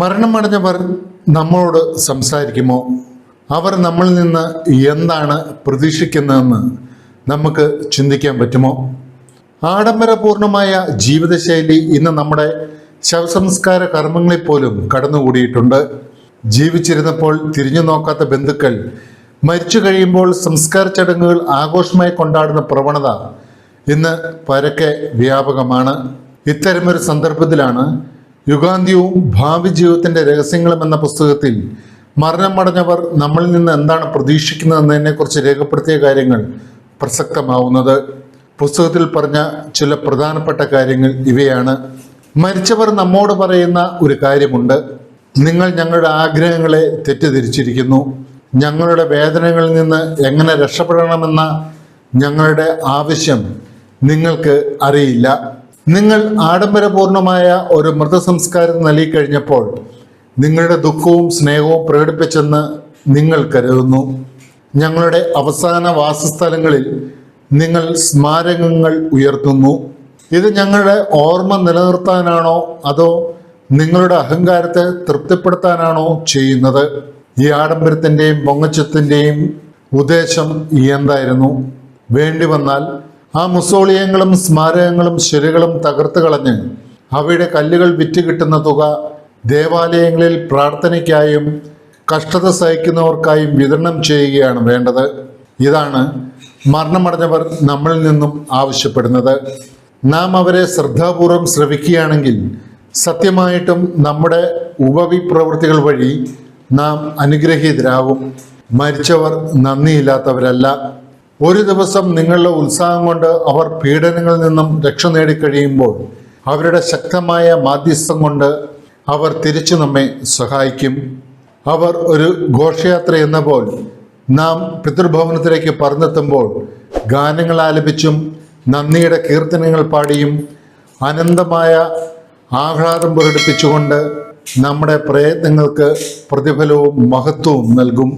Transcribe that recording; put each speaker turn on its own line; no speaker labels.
മരണമടഞ്ഞവർ നമ്മളോട് സംസാരിക്കുമോ? അവർ നമ്മളിൽ നിന്ന് എന്താണ് പ്രതീക്ഷിക്കുന്നതെന്ന് നമുക്ക് ചിന്തിക്കാൻ പറ്റുമോ? ആഡംബരപൂർണമായ ജീവിതശൈലി ഇന്ന് നമ്മുടെ ശവസംസ്കാര കർമ്മങ്ങളിൽ പോലും കടന്നുകൂടിയിട്ടുണ്ട്. ജീവിച്ചിരുന്നപ്പോൾ തിരിഞ്ഞു നോക്കാത്ത ബന്ധുക്കൾ മരിച്ചു കഴിയുമ്പോൾ സംസ്കാര ചടങ്ങുകൾ ആഘോഷമായി കൊണ്ടാടുന്ന പ്രവണത ഇന്ന് പരക്കെ വ്യാപകമാണ്. ഇത്തരമൊരു സന്ദർഭത്തിലാണ് യുഗാന്ത്യവും ഭാവി ജീവിതത്തിന്റെ രഹസ്യങ്ങളും എന്ന പുസ്തകത്തിൽ മരണമടഞ്ഞവർ നമ്മളിൽ നിന്ന് എന്താണ് പ്രതീക്ഷിക്കുന്നതെന്നതിനെക്കുറിച്ച് രേഖപ്പെടുത്തിയ കാര്യങ്ങൾ പ്രസക്തമാവുന്നത്. പുസ്തകത്തിൽ പറഞ്ഞ ചില പ്രധാനപ്പെട്ട കാര്യങ്ങൾ ഇവയാണ്. മരിച്ചവർ നമ്മോട് പറയുന്ന ഒരു കാര്യമുണ്ട്. നിങ്ങൾ ഞങ്ങളുടെ ആഗ്രഹങ്ങളെ തെറ്റിദ്ധരിച്ചിരിക്കുന്നു. ഞങ്ങളുടെ വേദനകളിൽ നിന്ന് എങ്ങനെ രക്ഷപ്പെടണമെന്ന ഞങ്ങളുടെ ആവശ്യം നിങ്ങൾക്ക് അറിയില്ല. നിങ്ങൾ ആഡംബരപൂർണമായ ഒരു മൃതസംസ്കാരം നൽകിക്കഴിഞ്ഞപ്പോൾ നിങ്ങളുടെ ദുഃഖവും സ്നേഹവും പ്രകടിപ്പിച്ചെന്ന് നിങ്ങൾ കരുതുന്നു. ഞങ്ങളുടെ അവസാന വാസസ്ഥലങ്ങളിൽ നിങ്ങൾ സ്മാരകങ്ങൾ ഉയർത്തുന്നു. ഇത് ഞങ്ങളുടെ ഓർമ്മ നിലനിർത്താനാണോ അതോ നിങ്ങളുടെ അഹങ്കാരത്തെ തൃപ്തിപ്പെടുത്താനാണോ ചെയ്യുന്നത്? ഈ ആഡംബരത്തിന്റെയും പൊങ്ങച്ചത്തിന്റെയും ഉദ്ദേശം എന്തായിരുന്നു? വേണ്ടി വന്നാൽ ആ മുസോളിയങ്ങളും സ്മാരകങ്ങളും ശിലകളും തകർത്ത് കളഞ്ഞ് അവയുടെ കല്ലുകൾ വിറ്റ് കിട്ടുന്ന തുക ദേവാലയങ്ങളിൽ പ്രാർത്ഥനയ്ക്കായും കഷ്ടത സഹിക്കുന്നവർക്കായും വിതരണം ചെയ്യുകയാണ് വേണ്ടത്. ഇതാണ് മരണമടഞ്ഞവർ നമ്മളിൽ നിന്നും ആവശ്യപ്പെടുന്നത്. നാം അവരെ ശ്രദ്ധാപൂർവം ശ്രവിക്കുകയാണെങ്കിൽ സത്യമായിട്ടും നമ്മുടെ ഉപവിപ്രവൃത്തികൾ വഴി നാം അനുഗ്രഹീതരാകും. മരിച്ചവർ നന്ദിയില്ലാത്തവരല്ല. ഒരു ദിവസം നിങ്ങളുടെ ഉത്സാഹം കൊണ്ട് അവർ പീഡനങ്ങളിൽ നിന്നും രക്ഷ നേടിക്കഴിയുമ്പോൾ അവരുടെ ശക്തമായ മാധ്യസ്ഥം കൊണ്ട് അവർ തിരിച്ചു നമ്മെ സഹായിക്കും. അവർ ഒരു ഘോഷയാത്ര എന്ന പോൽ നാം പിതൃഭവനത്തിലേക്ക് പറന്നെത്തുമ്പോൾ ഗാനങ്ങൾ ആലപിച്ചും നന്ദിയുടെ കീർത്തനങ്ങൾ പാടിയും അനന്തമായ ആഹ്ലാദം പുരടിപ്പിച്ചുകൊണ്ട് നമ്മുടെ പ്രയത്നങ്ങൾക്ക് പ്രതിഫലവും മഹത്വവും നൽകും.